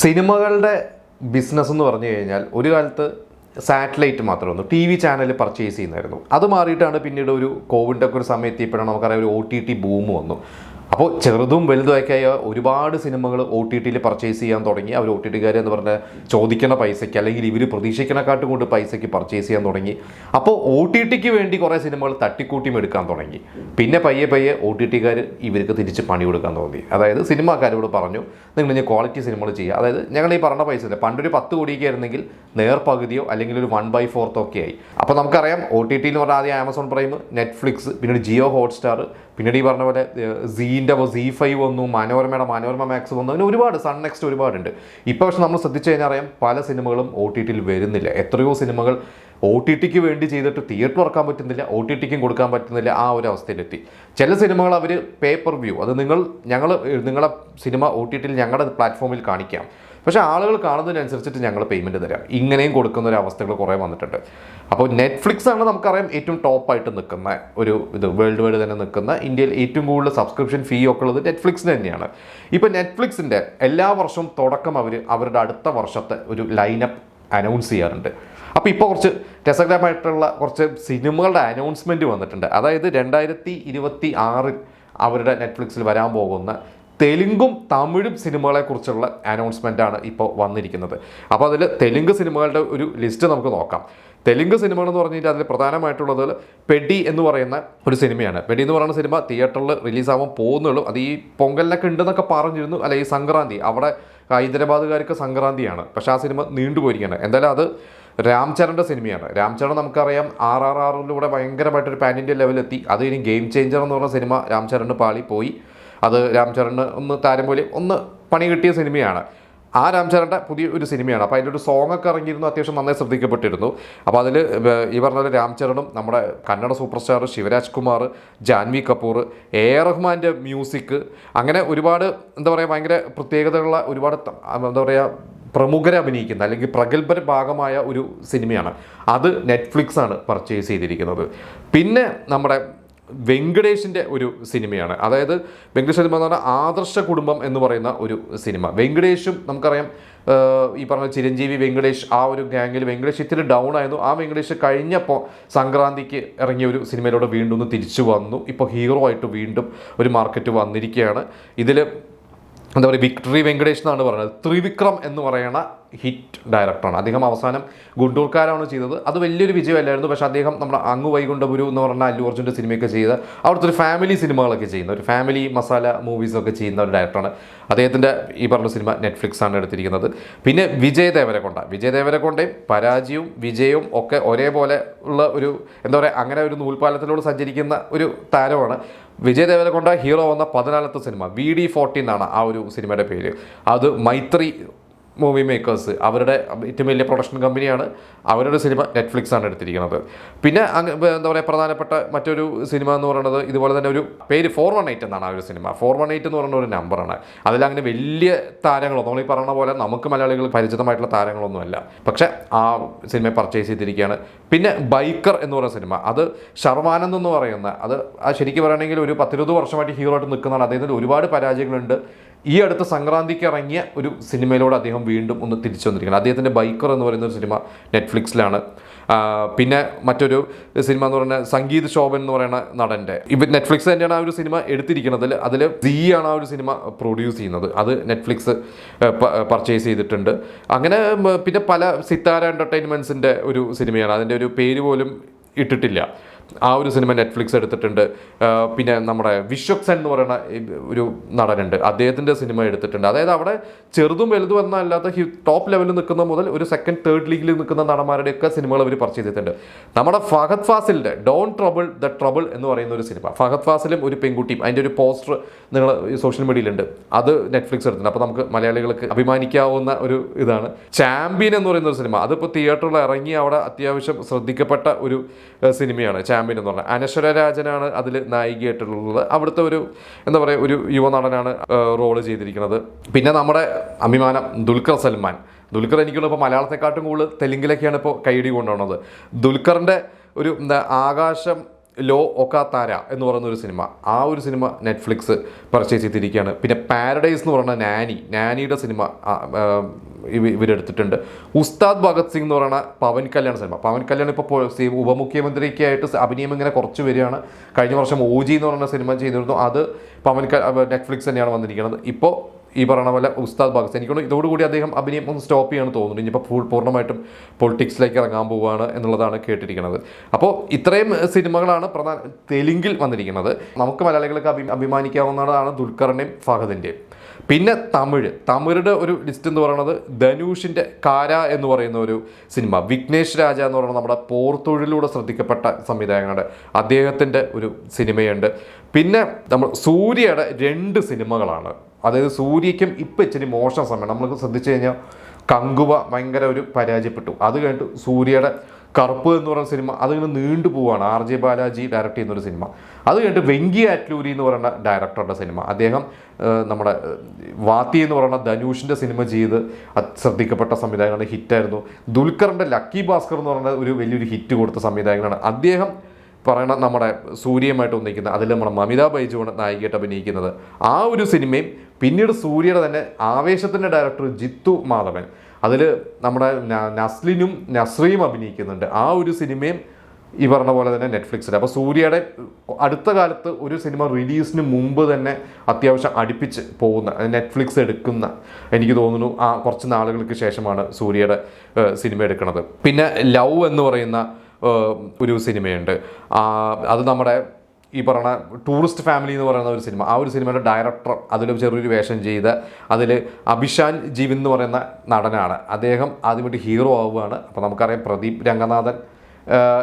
സിനിമകളുടെ ബിസിനസ് എന്ന് പറഞ്ഞു കഴിഞ്ഞാൽ ഒരു കാലത്ത് സാറ്റലൈറ്റ് മാത്രമായിരുന്നു ടി വി ചാനൽ പർച്ചേസ് ചെയ്യുന്നതായിരുന്നു. അത് മാറിയിട്ടാണ് പിന്നീട് ഒരു കോവിഡൊക്കെ ഒരു സമയത്ത് ഇപ്പോഴാണ് നമുക്കറിയാം ഒരു ഒ ടി ടി ബൂം വന്നു. അപ്പോൾ ചെറുതും വലുതുമൊക്കെ ഒരുപാട് സിനിമകൾ ഒ ടി ടിയിൽ പർച്ചേസ് ചെയ്യാൻ തുടങ്ങി. അവർ ഒ ടി ടിക്കാർ എന്ന് പറഞ്ഞാൽ ചോദിക്കുന്ന പൈസയ്ക്ക് അല്ലെങ്കിൽ ഇവർ പ്രതീക്ഷിക്കണക്കാട്ടും കൊണ്ട് പൈസയ്ക്ക് പർച്ചേസ് ചെയ്യാൻ തുടങ്ങി. അപ്പോൾ ഒ ടി ടിക്ക് വേണ്ടി കുറേ സിനിമകൾ തട്ടിക്കൂട്ടിയും എടുക്കാൻ തുടങ്ങി. പിന്നെ പയ്യെ പയ്യെ ഒ ടി ടിക്കാർ ഇവർക്ക് തിരിച്ച് പണി കൊടുക്കാൻ തുടങ്ങി അതായത് സിനിമാക്കാരോട് പറഞ്ഞു നിങ്ങൾ ഇനി ക്വാളിറ്റി സിനിമകൾ ചെയ്യുക. അതായത് ഞങ്ങൾ ഈ പറഞ്ഞ പൈസ ഇല്ല പണ്ടൊരു പത്ത് കോടിയൊക്കെ ആയിരുന്നെങ്കിൽ നേർ പകുതിയോ അല്ലെങ്കിൽ ഒരു വൺ ബൈ ഫോർത്തോ ഒക്കെ ആയി. അപ്പോൾ നമുക്കറിയാം ഒ ടി ടി എന്ന് പറഞ്ഞാൽ ആദ്യം ആമസോൺ പ്രൈം നെറ്റ്ഫ്ലിക്സ് പിന്നീട് ജിയോ ഹോട്ട്സ്റ്റാർ പിന്നീട് ഈ പറഞ്ഞ പോലെ സീന്റെ സി ഫൈവ് വന്നു മനോരമയുടെ മനോരമ മാക്സ് വന്നു അങ്ങനെ ഒരുപാട് സൺ നെക്സ്റ്റ് ഒരുപാടുണ്ട്. ഇപ്പോൾ പക്ഷെ നമ്മൾ ശ്രദ്ധിച്ചു കഴിഞ്ഞാൽ അറിയാം പല സിനിമകളും ഒ ടി ടിയിൽ വരുന്നില്ല. എത്രയോ സിനിമകൾ ഒ ടി ടിക്ക് വേണ്ടി ചെയ്തിട്ട് തിയേറ്റർ ഇറക്കാൻ പറ്റുന്നില്ല ഒ ടി ടിക്കും കൊടുക്കാൻ പറ്റുന്നില്ല ആ ഒരു അവസ്ഥയിലെത്തി. ചില സിനിമകൾ അവർ പേപ്പർ വ്യൂ അത് നിങ്ങൾ ഞങ്ങൾ നിങ്ങളുടെ സിനിമ ഒ ടി ടിയിൽ ഞങ്ങളുടെ പ്ലാറ്റ്ഫോമിൽ കാണിക്കാം. പക്ഷേ ആളുകൾ കാണുന്നതിനനുസരിച്ചിട്ട് ഞങ്ങൾ പേയ്മെന്റ് തരാം. ഇങ്ങനെയും കൊടുക്കുന്ന ഒരു അവസ്ഥകൾ കുറേ വന്നിട്ടുണ്ട്. അപ്പോൾ നെറ്റ്ഫ്ലിക്സ് ആണ് നമുക്കറിയാം ഏറ്റവും ടോപ്പായിട്ട് നിൽക്കുന്ന ഒരു ഇത്. വേൾഡ് വൈഡ് തന്നെ നിൽക്കുന്ന ഇന്ത്യയിൽ ഏറ്റവും കൂടുതൽ സബ്സ്ക്രിപ്ഷൻ ഫീ ഒക്കെ ഉള്ളത് നെറ്റ്ഫ്ലിക്സിന് തന്നെയാണ്. ഇപ്പോൾ നെറ്റ്ഫ്ലിക്സിന്റെ എല്ലാ വർഷവും തുടക്കം അവർ അവരുടെ അടുത്ത വർഷത്തെ ഒരു ലൈനപ്പ് അനൗൺസ് ചെയ്യാറുണ്ട്. അപ്പോൾ ഇപ്പോൾ കുറച്ച് രസകരമായിട്ടുള്ള കുറച്ച് സിനിമകളുടെ അനൗൺസ്മെന്റ് വന്നിട്ടുണ്ട്. അതായത് രണ്ടായിരത്തി ഇരുപത്തി ആറിൽ അവരുടെ നെറ്റ്ഫ്ലിക്സിൽ വരാൻ പോകുന്ന തെലുങ്കും തമിഴും സിനിമകളെക്കുറിച്ചുള്ള ആണ് ഇപ്പോൾ വന്നിരിക്കുന്നത്. അപ്പോൾ അതിൽ തെലുങ്ക് സിനിമകളുടെ ഒരു ലിസ്റ്റ് നമുക്ക് നോക്കാം. തെലുങ്ക് സിനിമകൾ എന്ന് പറഞ്ഞാൽ അതിൽ പ്രധാനമായിട്ടുള്ളത് പെഡി എന്ന് പറയുന്ന ഒരു സിനിമയാണ്. പെഡി എന്ന് പറയുന്ന സിനിമ തിയേറ്ററിൽ റിലീസാവാൻ പോകുന്നുള്ളൂ. അത് ഈ പൊങ്കലിനൊക്കെ ഉണ്ടെന്നൊക്കെ പറഞ്ഞിരുന്നു. അല്ല ഈ സംക്രാന്തി. അവിടെ ഹൈദരാബാദുകാർക്ക് സംക്രാന്തിയാണ്. പക്ഷേ ആ സിനിമ നീണ്ടുപോയിരിക്കുകയാണ്. എന്തായാലും അത് രാംചരന്റെ സിനിമയാണ്. രാംചരൺ നമുക്കറിയാം ആർ ആർ ആറിലൂടെ ഭയങ്കരമായിട്ടൊരു പാൻ ഇന്ത്യ ലെവലെത്തി അത് ഇനി ഗെയിം ചേഞ്ചർ എന്ന് പറഞ്ഞ സിനിമ രാംചരണ് പാളി പോയി അത് രാംചരണ് ഒന്ന് താരം പോലെ ഒന്ന് പണി കിട്ടിയ സിനിമയാണ്. ആ രാംചരന്റെ പുതിയ ഒരു സിനിമയാണ്. അപ്പോൾ അതിന്റെ ഒരു സോങ് ഒക്കെ ഇറങ്ങിയിരുന്നു അത്യാവശ്യം നന്നായി ശ്രദ്ധിക്കപ്പെട്ടിരുന്നു. അപ്പോൾ അതിൽ ഈ പറഞ്ഞ പോലെ രാംചരണും നമ്മുടെ Kannada super star Shivaraj Kumar Janhvi Kapoor A. R. റഹ്മാന്റെ മ്യൂസിക് അങ്ങനെ ഒരുപാട് എന്താ പറയുക ഭയങ്കര പ്രത്യേകതകളുള്ള ഒരുപാട് എന്താ പറയുക പ്രമുഖരെ അഭിനയിക്കുന്ന അല്ലെങ്കിൽ പ്രഗത്ഭര ഭാഗമായ ഒരു സിനിമയാണ്. അത് നെറ്റ്ഫ്ലിക്സ് ആണ് പർച്ചേസ് ചെയ്തിരിക്കുന്നത്. പിന്നെ നമ്മുടെ വെങ്കടേഷിന്റെ ഒരു സിനിമയാണ്. അതായത് വെങ്കടേഷ് സിനിമ എന്ന് പറഞ്ഞാൽ ആദർശ കുടുംബം എന്ന് പറയുന്ന ഒരു സിനിമ. വെങ്കടേഷും നമുക്കറിയാം ഈ പറഞ്ഞ ചിരഞ്ജീവി വെങ്കടേഷ് ആ ഒരു ഗ്യാങ്ങിൽ വെങ്കടേഷ് ഇത്തിരി ഡൗൺ ആയിരുന്നു. ആ വെങ്കടേഷ് കഴിഞ്ഞപ്പോൾ സംക്രാന്തിക്ക് ഇറങ്ങിയ ഒരു സിനിമയിലൂടെ വീണ്ടും ഒന്ന് തിരിച്ചു വന്നു. ഇപ്പോൾ ഹീറോ ആയിട്ട് വീണ്ടും ഒരു മാർക്കറ്റ് വന്നിരിക്കുകയാണ്. ഇതിൽ എന്താ പറയുക വിക്ടറി വെങ്കടേഷ് എന്നാണ് പറയുന്നത്. ത്രിവിക്രം എന്ന് പറയുന്ന ഹിറ്റ് ഡയറക്ടറാണ്. അദ്ദേഹം അവസാനം ഗുണ്ടൂർക്കാരാണ് ചെയ്തത്. അത് വലിയൊരു വിജയമല്ലായിരുന്നു. പക്ഷേ അദ്ദേഹം നമ്മുടെ അങ്ങ് വൈകുണ്ഠപുരു എന്ന് പറഞ്ഞ അല്ലു അർജുന്റെ സിനിമയൊക്കെ ചെയ്ത് അവിടുത്തെ ഒരു ഫാമിലി സിനിമകളൊക്കെ ചെയ്യുന്ന ഒരു ഫാമിലി മസാല മൂവീസൊക്കെ ചെയ്യുന്ന ഒരു ഡയറക്ടറാണ് അദ്ദേഹത്തിന്റെ ഈ പറഞ്ഞ സിനിമ നെറ്റ്ഫ്ലിക്സാണ് എടുത്തിരിക്കുന്നത്. പിന്നെ വിജയ് ദേവരകൊണ്ട. വിജയ് ദേവരകൊണ്ടയും പരാജയവും വിജയവും ഒക്കെ ഒരേപോലെ ഉള്ള ഒരു എന്താ പറയുക അങ്ങനെ ഒരു നൂൽപ്പാലത്തിലൂടെ സഞ്ചരിക്കുന്ന ഒരു താരമാണ്. വിജയ് ദേവരകൊണ്ട ഹീറോ വന്ന പതിനാലത്തെ സിനിമ വി ഡി ഫോർട്ടീൻ എന്നാണ് ആ ഒരു സിനിമയുടെ പേര്. അത് മൈത്രി മൂവി മേക്കേഴ്സ് അവരുടെ ഏറ്റവും വലിയ പ്രൊഡക്ഷൻ കമ്പനിയാണ് അവരുടെ സിനിമ നെറ്റ്ഫ്ലിക്സ് ആണ് എടുത്തിരിക്കുന്നത്. പിന്നെ എന്താ പറയുക പ്രധാനപ്പെട്ട മറ്റൊരു സിനിമ എന്ന് പറയുന്നത് ഇതുപോലെ തന്നെ ഒരു പേര് ഫോർ വൺ എയ്റ്റ് എന്നാണ് ആ ഒരു സിനിമ ഫോർ വൺ എയ്റ്റ് എന്ന് പറയുന്ന ഒരു നമ്പറാണ് അതിലങ്ങനെ വലിയ താരങ്ങളോ നമ്മൾ ഈ പറയുന്ന പോലെ നമുക്ക് മലയാളികൾ പരിചിതമായിട്ടുള്ള താരങ്ങളൊന്നുമല്ല. പക്ഷേ ആ സിനിമ പർച്ചേസ് ചെയ്തിരിക്കുകയാണ്. പിന്നെ ബൈക്കർ എന്ന് പറയുന്ന സിനിമ അത് ശർവാനന്ദ് എന്ന് പറയുന്ന അത് ശരിക്കും പറയുകയാണെങ്കിൽ ഒരു പത്തിരുപത് വർഷമായിട്ട് ഹീറോ ആയിട്ട് നിൽക്കുന്നതാണ്. അദ്ദേഹത്തിന് ഒരുപാട് പരാജയങ്ങളുണ്ട്. ഈ അടുത്ത സംക്രാന്തിക്ക് ഇറങ്ങിയ ഒരു സിനിമയിലൂടെ അദ്ദേഹം വീണ്ടും ഒന്ന് തിരിച്ചു വന്നിരിക്കുന്നത് അദ്ദേഹത്തിന്റെ ബൈക്കർ എന്ന് പറയുന്ന ഒരു സിനിമ നെറ്റ്ഫ്ലിക്സിലാണ്. പിന്നെ മറ്റൊരു സിനിമ എന്ന് പറയുന്നത് സംഗീത് ശോഭൻ എന്ന് പറയുന്ന നടന്റെ ഇപ്പം നെറ്റ്ഫ്ലിക്സ് തന്നെയാണ് ആ ഒരു സിനിമ എടുത്തിരിക്കുന്നത്. അതിൽ സി ആണ് ആ ഒരു സിനിമ പ്രൊഡ്യൂസ് ചെയ്യുന്നത്. അത് നെറ്റ്ഫ്ലിക്സ് പർച്ചേസ് ചെയ്തിട്ടുണ്ട്. അങ്ങനെ പിന്നെ പല സിത്താര എന്റർടൈൻമെന്റ്സിന്റെ ഒരു സിനിമയാണ്. അതിന്റെ ഒരു പേര് പോലും ഇട്ടിട്ടില്ല. ആ ഒരു സിനിമ നെറ്റ്ഫ്ലിക്സ് എടുത്തിട്ടുണ്ട്. പിന്നെ നമ്മുടെ വിശ്വക് സെൻ എന്ന് പറയുന്ന ഒരു നടനുണ്ട്. അദ്ദേഹത്തിന്റെ സിനിമ എടുത്തിട്ടുണ്ട്. അതായത് അവിടെ ചെറുതും വലുതും എന്നല്ലാത്ത ടോപ്പ് ലെവലിൽ നിൽക്കുന്ന മുതൽ ഒരു സെക്കൻഡ് തേർഡ് ലീഗിൽ നിൽക്കുന്ന നടന്മാരുടെയൊക്കെ സിനിമകൾ അവർ പർച്ചേസ് ചെയ്തിട്ടുണ്ട്. നമ്മുടെ ഫഹദ് ഫാസിലിന്റെ ഡോൺ ട്രബിൾ ദ ട്രബിൾ എന്ന് പറയുന്ന ഒരു സിനിമ. ഫഹദ് ഫാസിലും ഒരു പെൺകുട്ടിയും അതിന്റെ ഒരു പോസ്റ്റർ നിങ്ങൾ സോഷ്യൽ മീഡിയയിലുണ്ട് അത് നെറ്റ്ഫ്ലിക്സ് എടുത്തിട്ടുണ്ട്. അപ്പോൾ നമുക്ക് മലയാളികൾക്ക് അഭിമാനിക്കാവുന്ന ഒരു ഇതാണ്. ചാമ്പ്യൻ എന്ന് പറയുന്ന ഒരു സിനിമ. അതിപ്പോൾ തിയേറ്ററിൽ ഇറങ്ങി അവിടെ അത്യാവശ്യം ശ്രദ്ധിക്കപ്പെട്ട ഒരു സിനിമയാണ്. ചാമ്പ്യൻ എന്ന് പറഞ്ഞാൽ അനശ്വര രാജനാണ് അതിൽ നായികയായിട്ടുള്ളത്. അവിടുത്തെ ഒരു എന്താ പറയുക ഒരു യുവനടനാണ് റോൾ ചെയ്തിരിക്കുന്നത്. പിന്നെ നമ്മുടെ അഭിമാനം ദുൽഖർ സൽമാൻ. ദുൽഖർ എനിക്കുള്ള ഇപ്പോൾ മലയാളത്തെക്കാട്ടും കൂടുതൽ തെലുങ്കിലൊക്കെയാണ് ഇപ്പോൾ കൈയിടി കൊണ്ടുപോകുന്നത് ദുൽഖറിന്റെ ഒരു എന്താ ആകാശം ലോ ഒക്കാത്താര എന്ന് പറയുന്ന ഒരു സിനിമ. ആ ഒരു സിനിമ നെറ്റ്ഫ്ലിക്സ് പർച്ചേസ് ചെയ്തിരിക്കുകയാണ്. പിന്നെ പാരഡൈസ് എന്ന് പറയുന്ന നാനി നാനിയുടെ സിനിമ ഇവരെടുത്തിട്ടുണ്ട്. ഉസ്താദ് ഭഗത് സിംഗ് എന്ന് പറയുന്ന പവൻ കല്യാൺ സിനിമ. പവൻ കല്യാൺ ഇപ്പോൾ ഉപമുഖ്യമന്ത്രിക്കായിട്ട് അഭിനയം ഇങ്ങനെ കുറച്ച് വരികയാണ്. കഴിഞ്ഞ വർഷം ഓജി എന്ന് പറയുന്ന സിനിമ ചെയ്തിരുന്നു. അത് പവൻ നെറ്റ്ഫ്ലിക്സ് തന്നെയാണ് വന്നിരിക്കുന്നത്. ഇപ്പോൾ ഈ പറയണ പോലെ ഉസ്താദ് ഭഗത് എനിക്ക് ഇതോടുകൂടി അദ്ദേഹം അഭിനയം ഒന്ന് സ്റ്റോപ്പ് ചെയ്യാന്ന് തോന്നുന്നു. ഇനിയിപ്പോൾ ഫുൾ പൂർണമായിട്ടും പൊളിറ്റിക്സിലേക്ക് ഇറങ്ങാൻ പോവുകയാണ് എന്നുള്ളതാണ് കേട്ടിരിക്കുന്നത് അപ്പോൾ ഇത്രയും സിനിമകളാണ് പ്രധാന തെലുങ്കിൽ വന്നിരിക്കുന്നത്. നമുക്ക് മലയാളികൾക്ക് അഭി അഭിമാനിക്കാവുന്നതാണ് ദുൽഖറിന്റെയും ഫഹദിന്റെയും പിന്നെ തമിഴ്. തമിഴുടെ ഒരു ലിസ്റ്റ് എന്ന് പറയുന്നത് ധനുഷിന്റെ കാര എന്ന് പറയുന്ന ഒരു സിനിമ. വിഘ്നേഷ് രാജ എന്ന് പറയുന്നത് നമ്മുടെ പോർത്തൊഴിലൂടെ ശ്രദ്ധിക്കപ്പെട്ട സംവിധായകനുടെ അദ്ദേഹത്തിന്റെ ഒരു സിനിമയുണ്ട്. പിന്നെ നമ്മൾ സൂര്യയുടെ രണ്ട് സിനിമകളാണ്. അതായത് സൂര്യയ്ക്കും ഇപ്പം ഇച്ചിരി മോശം സമയം. നമ്മൾ ശ്രദ്ധിച്ചു കഴിഞ്ഞാൽ കങ്കുവ ഭയങ്കര ഒരു പരാജയപ്പെട്ടു. അത് കഴിഞ്ഞിട്ട് സൂര്യയുടെ കറുപ്പ് എന്ന് പറയുന്ന സിനിമ അതിങ്ങനെ നീണ്ടു പോവാണ്. ആർ ജെ ബാലാജി ഡയറക്റ്റ് ചെയ്യുന്നൊരു സിനിമ. അത് കഴിഞ്ഞിട്ട് വെങ്കി ആറ്റ്ലൂരി എന്ന് പറയുന്ന ഡയറക്ടറുടെ സിനിമ. അദ്ദേഹം നമ്മുടെ വാത്തി എന്ന് പറയുന്ന ധനുഷിന്റെ സിനിമ ചെയ്ത് ശ്രദ്ധിക്കപ്പെട്ട സംവിധായകനാണ്. ഹിറ്റായിരുന്നു. ദുൽഖറിന്റെ ലക്കി ഭാസ്കർ എന്ന് പറയുന്ന ഒരു വലിയൊരു ഹിറ്റ് കൊടുത്ത സംവിധായകനാണ്. അദ്ദേഹം പറയണ നമ്മുടെ സൂര്യയുമായിട്ട് ഒന്നിക്കുന്ന അതിൽ നമ്മുടെ മമിത ബൈജുവാണ് നായികയായിട്ട് അഭിനയിക്കുന്നത്. ആ ഒരു സിനിമയും പിന്നീട് സൂര്യയുടെ തന്നെ ആവേശത്തിന്റെ ഡയറക്ടർ ജിത്തു മാധവൻ. അതിൽ നമ്മുടെ നസ്ലിനും നസ്രിയും അഭിനയിക്കുന്നുണ്ട്. ആ ഒരു സിനിമയും ഈ പറഞ്ഞ പോലെ തന്നെ നെറ്റ്ഫ്ലിക്സിൽ അപ്പോൾ സൂര്യയുടെ അടുത്ത കാലത്ത് ഒരു സിനിമ റിലീസിന് മുമ്പ് തന്നെ അത്യാവശ്യം അടുപ്പിച്ച് പോകുന്ന നെറ്റ്ഫ്ലിക്സ് എടുക്കുന്ന എനിക്ക് തോന്നുന്നു ആ കുറച്ച് നാളുകൾക്ക് ശേഷമാണ് സൂര്യയുടെ സിനിമ എടുക്കുന്നത്. പിന്നെ ലവ് എന്ന് പറയുന്ന ഒരു സിനിമയുണ്ട്. അത് നമ്മുടെ ഈ പറഞ്ഞ ടൂറിസ്റ്റ് ഫാമിലി എന്ന് പറയുന്ന ഒരു സിനിമ ആ ഒരു സിനിമയുടെ ഡയറക്ടർ അതിൽ ചെറിയൊരു വേഷം ചെയ്ത് അതിൽ അഭിഷാൻ ജീവൻ എന്ന് പറയുന്ന നടനാണ്. അദ്ദേഹം ആദ്യമായിട്ട് ഹീറോ ആവുകയാണ്. അപ്പോൾ നമുക്കറിയാം പ്രദീപ് രംഗനാഥൻ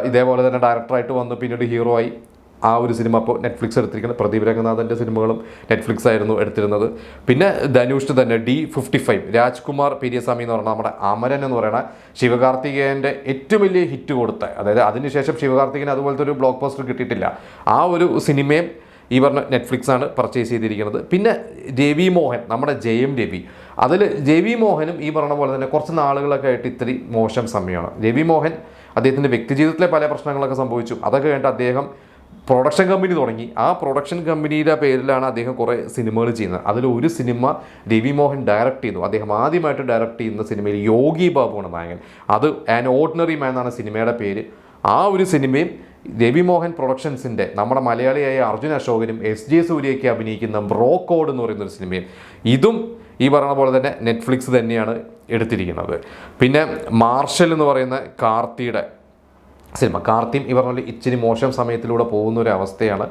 ഇതേപോലെ തന്നെ ഡയറക്ടറായിട്ട് വന്ന് പിന്നീട് ഹീറോ ആയി. ആ ഒരു സിനിമ ഇപ്പോൾ നെറ്റ്ഫ്ലിക്സ് എടുത്തിരിക്കുന്നത്. പ്രദീപ് രംഗനാഥന്റെ സിനിമകളും നെറ്റ്ഫ്ലിക്സ് ആയിരുന്നു എടുത്തിരുന്നത്. പിന്നെ ധനുഷ് തന്നെ D fifty five Rajkumar Periyasamy എന്ന് പറയുന്ന നമ്മുടെ അമരൻ എന്ന് പറയുന്ന ശിവകാർത്തികേയന്റെ ഏറ്റവും വലിയ ഹിറ്റ് കൊടുത്ത അതായത് അതിനുശേഷം ശിവകാർത്തികന് അതുപോലത്തെ ഒരു ബ്ലോക്ക് പോസ്റ്റർ കിട്ടിയിട്ടില്ല. ആ ഒരു സിനിമയും ഈ പറഞ്ഞ നെറ്റ്ഫ്ലിക്സ് ആണ് പർച്ചേസ് ചെയ്തിരിക്കുന്നത്. പിന്നെ രവി മോഹൻ നമ്മുടെ ജയം രവി. അതിൽ രവി മോഹനും ഈ പറഞ്ഞ പോലെ തന്നെ കുറച്ച് നാളുകളൊക്കെ ആയിട്ട് ഇത്തിരി മോശം സമയമാണ്. രവി മോഹൻ അദ്ദേഹത്തിന്റെ വ്യക്തിജീവിതത്തിലെ പല പ്രശ്നങ്ങളൊക്കെ സംഭവിച്ചു. അതൊക്കെ കഴിഞ്ഞിട്ട് അദ്ദേഹം പ്രൊഡക്ഷൻ കമ്പനി തുടങ്ങി. ആ പ്രൊഡക്ഷൻ കമ്പനിയുടെ പേരിലാണ് അദ്ദേഹം കുറേ സിനിമകൾ ചെയ്യുന്നത്. അതിൽ ഒരു സിനിമ രവി മോഹൻ ഡയറക്റ്റ് ചെയ്തു. അദ്ദേഹം ആദ്യമായിട്ട് ഡയറക്റ്റ് ചെയ്യുന്ന സിനിമയിൽ യോഗി ബാബുവാണ് നായകൻ. അത് ആൻ ഓർഡിനറി മാൻ എന്നാണ് സിനിമയുടെ പേര്. ആ ഒരു സിനിമയും രവി മോഹൻ പ്രൊഡക്ഷൻസിന്റെ നമ്മുടെ മലയാളിയായ അർജുൻ അശോകനും എസ് ജെ സൂര്യയ്ക്ക് അഭിനയിക്കുന്ന ബ്രോക്കോഡ് കോഡ് എന്ന് പറയുന്ന ഒരു സിനിമയും ഇതും ഈ പറയുന്ന പോലെ തന്നെ നെറ്റ്ഫ്ലിക്സ് തന്നെയാണ് എടുത്തിരിക്കുന്നത്. പിന്നെ മാർഷൽ എന്ന് പറയുന്ന കാർത്തിയുടെ സിനിമ. കാർത്തിയും ഇവർ പറഞ്ഞ പോലെ ഇച്ചിരി മോശം സമയത്തിലൂടെ പോകുന്ന ഒരു അവസ്ഥയാണ്.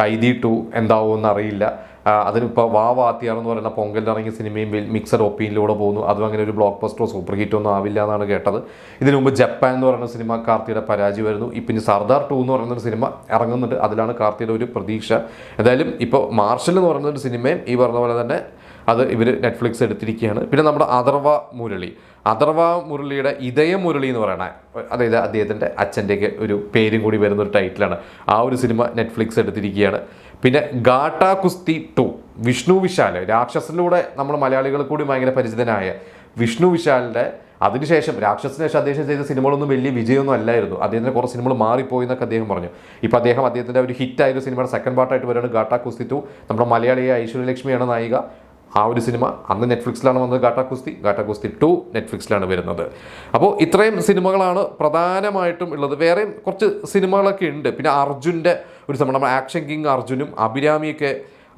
കൈതി ടു എന്താവുമെന്ന് അറിയില്ല അതിനിപ്പോൾ വാ വാത്തിയാർ എന്ന് പറയുന്ന പൊങ്കലിറങ്ങിയ സിനിമയും മിക്സഡ് ഒപ്പീനിലൂടെ പോകുന്നു. അതും അങ്ങനെ ഒരു ബ്ലോക്ക് ബസ്റ്ററോ സൂപ്പർ ഹിറ്റോ ഒന്നും ആവില്ല എന്നാണ് കേട്ടത്. ഇതിനു മുമ്പ് ജപ്പാൻ എന്ന് പറയുന്ന സിനിമ കാർത്തിയുടെ പരാജയം വരുന്നു. ഇപ്പം സർദാർ ടു എന്ന് പറയുന്ന ഒരു സിനിമ ഇറങ്ങുന്നുണ്ട്. അതിലാണ് കാർത്തിയുടെ ഒരു പ്രതീക്ഷ. എന്തായാലും ഇപ്പോൾ മാർഷൽ എന്ന് പറയുന്ന ഒരു സിനിമയും ഈ പറഞ്ഞ പോലെ തന്നെ അത് ഇവർ നെറ്റ്ഫ്ലിക്സ് എടുത്തിരിക്കുകയാണ്. പിന്നെ നമ്മുടെ അഥർവ മുരളി. അഥർവ മുരളിയുടെ ഇതയ മുരളി എന്ന് പറയുന്ന അതായത് അദ്ദേഹത്തിന്റെ അച്ഛന്റെയൊക്കെ ഒരു പേരും കൂടി വരുന്ന ഒരു ടൈറ്റിലാണ്. ആ ഒരു സിനിമ നെറ്റ്ഫ്ലിക്സ് എടുത്തിരിക്കുകയാണ്. പിന്നെ ഗാട്ടാ കുസ്തി ടു വിഷ്ണു വിശാൽ രാക്ഷസിലൂടെ നമ്മൾ മലയാളികൾ കൂടി ഭയങ്കര പരിചിതനായ വിഷ്ണു വിശാലിന്റെ അതിനുശേഷം രാക്ഷസിന് ശേഷം അദ്ദേഹം ചെയ്ത സിനിമകളൊന്നും വലിയ വിജയമൊന്നും അല്ലായിരുന്നു. അദ്ദേഹത്തിന്റെ കുറേ സിനിമകൾ മാറിപ്പോയി എന്നൊക്കെ അദ്ദേഹം പറഞ്ഞു. ഇപ്പോൾ അദ്ദേഹം അദ്ദേഹത്തിന്റെ ഒരു ഹിറ്റായ ഒരു സിനിമയുടെ സെക്കൻഡ് പാർട്ടായിട്ട് വരുന്നത് ഗാട്ടാ കുസ്തി ടു. നമ്മുടെ മലയാളിയായ ഐശ്വര്യലക്ഷ്മിയാണ് നായിക. ആ ഒരു സിനിമ അന്ന് നെറ്റ്ഫ്ലിക്സിലാണ് വന്നത് ഗാട്ട കുസ്തി ഗാട്ട കുസ്തി ടു നെറ്റ്ഫ്ലിക്സിലാണ് വരുന്നത്. അപ്പോൾ ഇത്രയും സിനിമകളാണ് പ്രധാനമായിട്ടും ഉള്ളത്. വേറെയും കുറച്ച് സിനിമകളൊക്കെ ഉണ്ട്. പിന്നെ അർജുന്റെ ഒരു സിനിമ നമ്മുടെ ആക്ഷൻ കിങ് അർജുനും അഭിരാമിയൊക്കെ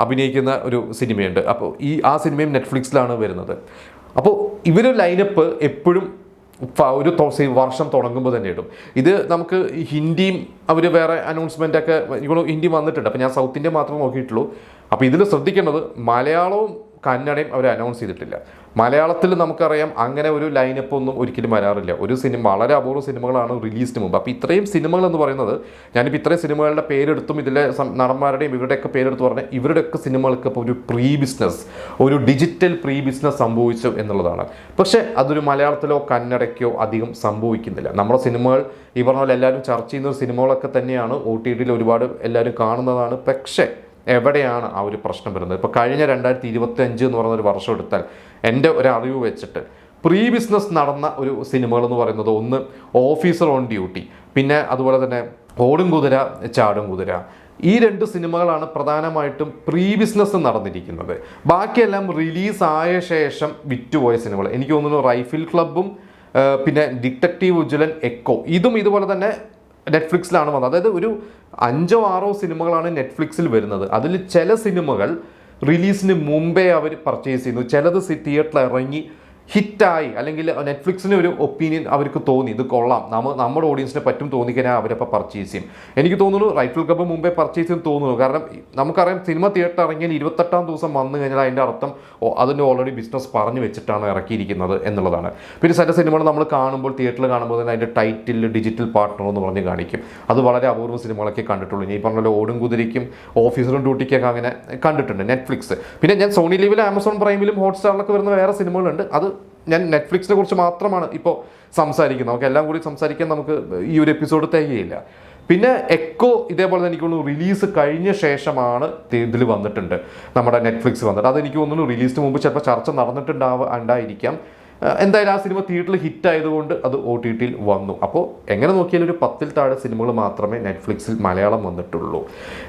അഭിനയിക്കുന്ന ഒരു സിനിമയുണ്ട്. അപ്പോൾ ഈ ആ സിനിമയും നെറ്റ്ഫ്ലിക്സിലാണ് വരുന്നത്. അപ്പോൾ ഇവരെ ലൈനപ്പ് എപ്പോഴും ഒരു വർഷം തുടങ്ങുമ്പോൾ തന്നെ ഇടും. ഇത് നമുക്ക് ഹിന്ദിയും അവർ വേറെ അനൗൺസ്മെന്റ് ഒക്കെ ഹിന്ദി വന്നിട്ടുണ്ട്. അപ്പോൾ ഞാൻ സൗത്ത് ഇന്ത്യ മാത്രമേ നോക്കിയിട്ടുള്ളൂ. അപ്പോൾ ഇതിൽ ശ്രദ്ധിക്കേണ്ടത് മലയാളവും കന്നഡയും അവർ അനൗൺസ് ചെയ്തിട്ടില്ല. മലയാളത്തിൽ നമുക്കറിയാം അങ്ങനെ ഒരു ലൈനപ്പ് ഒന്നും ഒരിക്കലും വരാറില്ല. ഒരു സിനിമ വളരെ അപൂർവ സിനിമകളാണ് റിലീസിന് മുമ്പ്. അപ്പോൾ ഇത്രയും സിനിമകൾ എന്ന് പറയുന്നത് ഞാനിപ്പോൾ ഇത്രയും സിനിമകളുടെ പേരെടുത്തും ഇതിലെ നടന്മാരുടെയും ഇവരുടെയൊക്കെ പേരെടുത്ത് പറഞ്ഞാൽ ഇവരുടെയൊക്കെ സിനിമകൾക്ക് ഇപ്പോൾ ഒരു പ്രീ ബിസിനസ് ഒരു ഡിജിറ്റൽ പ്രീ ബിസിനസ് സംഭവിച്ചു എന്നുള്ളതാണ്. പക്ഷേ അതൊരു മലയാളത്തിലോ കന്നഡയ്ക്കോ അധികം സംഭവിക്കുന്നില്ല. നമ്മുടെ സിനിമകൾ ഈ പറഞ്ഞ പോലെ എല്ലാവരും ചർച്ച ചെയ്യുന്ന സിനിമകളൊക്കെ തന്നെയാണ്. ഒ ടി ടിയിൽ ഒരുപാട് എല്ലാവരും കാണുന്നതാണ്. പക്ഷേ എവിടെയാണ് ആ ഒരു പ്രശ്നം വരുന്നത്? ഇപ്പോൾ കഴിഞ്ഞ രണ്ടായിരത്തി ഇരുപത്തി അഞ്ച് എന്ന് പറയുന്ന ഒരു വർഷം എടുത്താൽ എന്റെ ഒരു അറിവ് വെച്ചിട്ട് പ്രീ ബിസിനസ് നടന്ന ഒരു സിനിമകൾ എന്ന് പറയുന്നത് ഒന്ന് ഓഫീസർ ഓൺ ഡ്യൂട്ടി പിന്നെ അതുപോലെ തന്നെ ഓടും കുതിര ചാടും കുതിര. ഈ രണ്ട് സിനിമകളാണ് പ്രധാനമായിട്ടും പ്രീ ബിസിനസ് നടന്നിരിക്കുന്നത്. ബാക്കിയെല്ലാം റിലീസായ ശേഷം വിറ്റുപോയ സിനിമകൾ. എനിക്ക് തോന്നുന്നു റൈഫിൾ ക്ലബും പിന്നെ ഡിറ്റക്റ്റീവ് ഉജ്വലൻ എക്കോ ഇതും ഇതുപോലെ തന്നെ നെറ്റ്ഫ്ലിക്സിലാണ് വന്നത്. അതായത് ഒരു അഞ്ചോ ആറോ സിനിമകളാണ് നെറ്റ്ഫ്ലിക്സിൽ വരുന്നത്. അതിൽ ചില സിനിമകൾ റിലീസിന് മുമ്പേ അവർ പർച്ചേസ് ചെയ്യുന്നു. ചിലത് തിയേറ്ററിൽ ഇറങ്ങി ഹിറ്റായി അല്ലെങ്കിൽ നെറ്റ്ഫ്ലിക്സിന് ഒരു ഒപ്പീനിയൻ അവർക്ക് തോന്നി. ഇത് കൊള്ളാം. നമ്മൾ നമ്മുടെ ഓഡിയൻസിനെ പറ്റും തോന്നിക്കഴിഞ്ഞാൽ അവരപ്പോൾ പർച്ചേസ് ചെയ്യും. എനിക്ക് തോന്നുന്നു റൈഫിൾ കപ്പ് മുമ്പേ പർച്ചേസ് ചെയ്യും തോന്നുന്നു. കാരണം നമുക്കറിയാം സിനിമ തിയേറ്റർ ഇറങ്ങിയാൽ ഇരുപത്തെട്ടാം ദിവസം വന്നു കഴിഞ്ഞാൽ അതിന്റെ അർത്ഥം അതിന്റെ ഓൾറെഡി ബിസിനസ് പറഞ്ഞു വെച്ചിട്ടാണ് ഇറക്കിയിരിക്കുന്നത് എന്നുള്ളതാണ്. പിന്നെ ചില സിനിമകൾ നമ്മൾ കാണുമ്പോൾ തിയേറ്ററിൽ കാണുമ്പോൾ തന്നെ അതിന്റെ ടൈറ്റിൽ ഡിജിറ്റൽ പാർട്ട്ണർ എന്ന് പറഞ്ഞ് കാണിക്കും. അത് വളരെ അപൂർവ സിനിമകളൊക്കെ കണ്ടിട്ടുള്ളൂ. ഈ പറഞ്ഞ പോലെ ഓടും കുതിരിക്കും ഓഫീസറും ഡ്യൂട്ടിക്കൊക്കെ അങ്ങനെ കണ്ടിട്ടുണ്ട് നെറ്റ്ഫ്ലിക്സ്. പിന്നെ ഞാൻ സോണി ലീവിലും ആമസോൺ പ്രൈമിലും ഹോട്ട്സ്റ്റാറിലൊക്കെ വരുന്ന വേറെ സിനിമകളുണ്ട്. അത് ഞാൻ നെറ്റ്ഫ്ലിക്സിനെ കുറിച്ച് മാത്രമാണ് ഇപ്പോൾ സംസാരിക്കുന്നത്. നമുക്ക് എല്ലാം കൂടി സംസാരിക്കാൻ നമുക്ക് ഈ ഒരു എപ്പിസോഡ് തികയില്ല. പിന്നെ എക്കോ ഇതേപോലെ തന്നെ എനിക്ക് തോന്നുന്നു റിലീസ് കഴിഞ്ഞ ശേഷമാണ് ഇതിൽ വന്നിട്ടുണ്ട്. നമ്മുടെ നെറ്റ്ഫ്ലിക്സ് വന്നിട്ട്. അത് എനിക്ക് തോന്നുന്നു റിലീസിന് മുമ്പ് ചിലപ്പോൾ ചർച്ച നടന്നിട്ടുണ്ടാവുക ഉണ്ടായിരിക്കാം. എന്തായാലും ആ സിനിമ തിയേറ്ററിൽ ഹിറ്റ് ആയതുകൊണ്ട് അത് ഒ ടി ടിയിൽ വന്നു. അപ്പോൾ എങ്ങനെ നോക്കിയാലും ഒരു പത്തിൽ താഴെ സിനിമകൾ മാത്രമേ നെറ്റ്ഫ്ലിക്സിൽ മലയാളം വന്നിട്ടുള്ളൂ.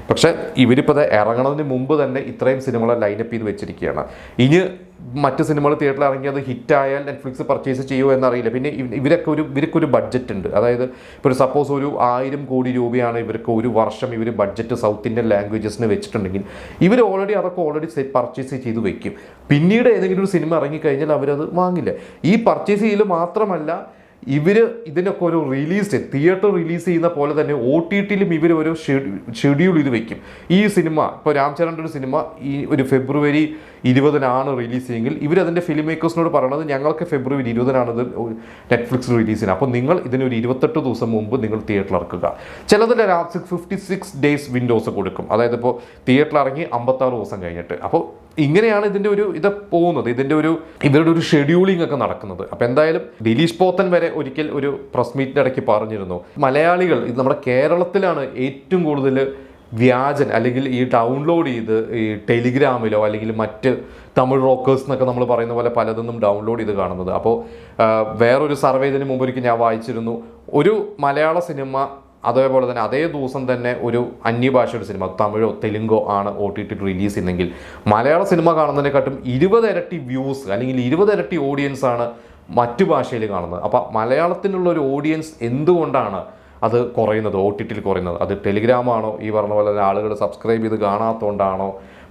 പക്ഷേ ഇവരിപ്പോൾ അത് മുമ്പ് തന്നെ ഇത്രയും സിനിമകളെ ലൈനപ്പ് ചെയ്ത് വെച്ചിരിക്കുകയാണ്. ഇനി മറ്റ് സിനിമകൾ തിയേറ്ററിൽ ഇറങ്ങി അത് ഹിറ്റായാൽ നെറ്റ്ഫ്ലിക്സ് പർച്ചേസ് ചെയ്യുമോ എന്നറിയില്ല. പിന്നെ ഇവ- ഇവരൊക്കെ ഒരു ഇവർക്ക് ഒരു ബഡ്ജറ്റ് ഉണ്ട് അതായത് ഇപ്പോൾ സപ്പോസ് ഒരു ആയിരം കോടി രൂപയാണ് ഇവർക്ക് ഒരു വർഷം ഇവർ ബഡ്ജറ്റ് സൗത്ത് ഇന്ത്യൻ ലാംഗ്വേജസിന് വെച്ചിട്ടുണ്ടെങ്കിൽ ഇവർ ഓൾറെഡി അതൊക്കെ ഓൾറെഡി പർച്ചേസ് ചെയ്ത് വെക്കും. പിന്നീട് ഏതെങ്കിലും ഒരു സിനിമ ഇറങ്ങിക്കഴിഞ്ഞാൽ അവരത് വാങ്ങില്ല. ഈ പർച്ചേസ് ചെയ്യൽ മാത്രമല്ല ഇവർ ഇതിനൊക്കെ ഒരു റിലീസ് തിയേറ്റർ റിലീസ് ചെയ്യുന്ന പോലെ തന്നെ ഒ ടി ടിയിലും ഇവർ ഒരു ഷെഡ്യൂൾ ഇത് വെക്കും. ഈ സിനിമ ഇപ്പോൾ രാംചരന്റെ ഒരു സിനിമ ഈ ഒരു ഫെബ്രുവരി ഇരുപതിനാണ് റിലീസ് ചെയ്യുമെങ്കിൽ ഇവരതിന്റെ ഫിലിം മേക്കേഴ്സിനോട് പറയണത് ഞങ്ങൾക്ക് ഫെബ്രുവരി ഇരുപതിനാണ് ഇത് നെറ്റ്ഫ്ലിക്സ് റിലീസ് ചെയ്യുന്നത്. അപ്പോൾ നിങ്ങൾ ഇതിനൊരു ഇരുപത്തെട്ട് ദിവസം മുമ്പ് നിങ്ങൾ തിയേറ്ററിൽ ഇറക്കുക. ചിലതിൽ ഫിഫ്റ്റി സിക്സ് ഡേയ്സ് വിൻഡോസ് കൊടുക്കും. അതായത് ഇപ്പോൾ തിയേറ്ററിൽ ഇറങ്ങി അമ്പത്താറ് ദിവസം കഴിഞ്ഞിട്ട്. അപ്പോൾ ഇങ്ങനെയാണ് ഇതിന്റെ ഒരു ഇത് പോകുന്നത്. ഇതിന്റെ ഒരു ഇവരുടെ ഒരു ഷെഡ്യൂളിംഗ് ഒക്കെ നടക്കുന്നത്. അപ്പോൾ എന്തായാലും ദിലീഷ് പോത്തൻ വരെ ഒരിക്കൽ ഒരു പ്രസ് മീറ്റിന്റെ ഇടയ്ക്ക് പറഞ്ഞിരുന്നു. മലയാളികൾ ഇത് നമ്മുടെ കേരളത്തിലാണ് ഏറ്റവും കൂടുതൽ വ്യാജൻ അല്ലെങ്കിൽ ഈ ഡൗൺലോഡ് ചെയ്ത് ഈ ടെലിഗ്രാമിലോ അല്ലെങ്കിൽ മറ്റ് തമിഴ് റോക്കേഴ്സ് എന്നൊക്കെ നമ്മൾ പറയുന്ന പോലെ പലതൊന്നും ഡൗൺലോഡ് ചെയ്ത് കാണുന്നത്. അപ്പോൾ വേറൊരു സർവേ ഇതിന് മുമ്പ് ഒരിക്കൽ ഞാൻ വായിച്ചിരുന്നു. ഒരു മലയാള സിനിമ അതേപോലെ തന്നെ അതേ ദിവസം തന്നെ ഒരു അന്യഭാഷയുടെ സിനിമ തമിഴോ തെലുങ്കോ ആണ് ഒ ടി ടി റിലീസ് ചെയ്യുന്നെങ്കിൽ മലയാള സിനിമ കാണുന്നതിനെക്കാട്ടും ഇരുപത് ഇരട്ടി വ്യൂസ് അല്ലെങ്കിൽ ഇരുപത് ഇരട്ടി ഓഡിയൻസ് ആണ് മറ്റു ഭാഷയിൽ കാണുന്നത്. അപ്പോൾ മലയാളത്തിനുള്ള ഒരു ഓഡിയൻസ് എന്തുകൊണ്ടാണ് അത് കുറയുന്നത്? ഒ ടി ടിയിൽ കുറയുന്നത്. അത് ടെലിഗ്രാമാണോ ഈ പറഞ്ഞ പോലെ ആളുകൾ സബ്സ്ക്രൈബ് ചെയ്ത് കാണാത്തതുകൊണ്ടാണോ?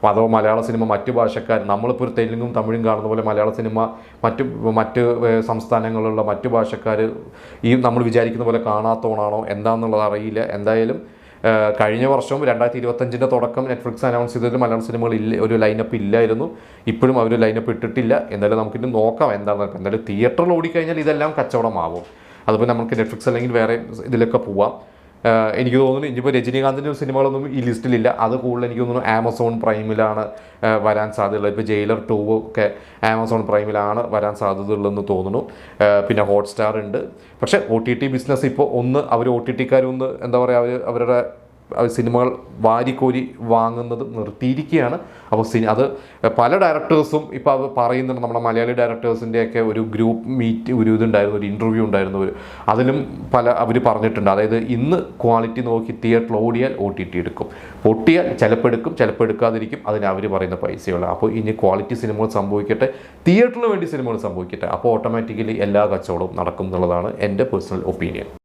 അതോ മലയാള സിനിമ മറ്റു ഭാഷക്കാർ നമ്മളിപ്പോൾ ഒരു തെലുങ്കും തമിഴും കാണുന്ന പോലെ മലയാള സിനിമ മറ്റ് മറ്റ് സംസ്ഥാനങ്ങളിലുള്ള മറ്റു ഭാഷക്കാർ ഈ നമ്മൾ വിചാരിക്കുന്ന പോലെ കാണാത്തോണാണോ എന്താണെന്നുള്ളത് അറിയില്ല. എന്തായാലും കഴിഞ്ഞ വർഷം രണ്ടായിരത്തി ഇരുപത്തഞ്ചിന്റെ തുടക്കം നെറ്റ്ഫ്ലിക്സ് അനൗൺസ് ചെയ്തതിൽ മലയാള സിനിമകൾ ഇല്ല ഒരു ലൈനപ്പ് ഇല്ലായിരുന്നു. ഇപ്പോഴും അവർ ലൈനപ്പ് ഇട്ടിട്ടില്ല. എന്തായാലും നമുക്കിനി നോക്കാം എന്താണെന്ന് എന്തായാലും തിയേറ്ററിൽ ഓടിക്കഴിഞ്ഞാൽ ഇതെല്ലാം കച്ചവടമാവും. അതിപ്പോൾ നമുക്ക് നെറ്റ്ഫ്ലിക്സ് അല്ലെങ്കിൽ വേറെ ഇതിലൊക്കെ പോവാം. എനിക്ക് തോന്നുന്നു ഇനിയിപ്പോൾ രജനീകാന്തിന്റെ സിനിമകളൊന്നും ഈ ലിസ്റ്റിലില്ല. അത് കൂടുതൽ എനിക്ക് തോന്നുന്നു ആമസോൺ പ്രൈമിലാണ് വരാൻ സാധ്യതയുള്ളത്. ഇപ്പോൾ ജയിലർ ടൂ ഒക്കെ ആമസോൺ പ്രൈമിലാണ് വരാൻ സാധ്യതയുള്ളതെന്ന് തോന്നുന്നു. പിന്നെ ഹോട്ട്സ്റ്റാർ ഉണ്ട്. പക്ഷേ ഒ ടി ടി ബിസിനസ് ഇപ്പോൾ ഒന്ന് അവർ ഒ ടി ടിക്കാരൊന്ന് എന്താ പറയുക അവർ അവരുടെ സിനിമകൾ വാരിക്കോരി വാങ്ങുന്നത് നിർത്തിയിരിക്കുകയാണ്. അപ്പോൾ സിനി അത് പല ഡയറക്ടേഴ്സും ഇപ്പോൾ അത് പറയുന്നുണ്ട്. നമ്മുടെ മലയാളി ഡയറക്ടേഴ്സിന്റെയൊക്കെ ഒരു ഗ്രൂപ്പ് മീറ്റ് ഒരു ഇതുണ്ടായിരുന്നു ഒരു ഇന്റർവ്യൂ ഉണ്ടായിരുന്നു. ഒരു അതിലും പല അവർ പറഞ്ഞിട്ടുണ്ട്. അതായത് ഇന്ന് ക്വാളിറ്റി നോക്കി തിയേറ്റർ ഓടിയാൽ ഒ ടി ടി എടുക്കും. പൊട്ടിയാൽ ചിലപ്പോൾ എടുക്കും ചിലപ്പോൾ എടുക്കാതിരിക്കും. അതിന് അവർ പറയുന്ന പൈസയുള്ള. അപ്പോൾ ഇനി ക്വാളിറ്റി സിനിമകൾ സംഭവിക്കട്ടെ. തിയേറ്ററിന് വേണ്ടി സിനിമകൾ സംഭവിക്കട്ടെ. അപ്പോൾ ഓട്ടോമാറ്റിക്കലി എല്ലാ കച്ചവടവും നടക്കും എന്നുള്ളതാണ് എന്റെ പേഴ്സണൽ ഒപ്പീനിയൻ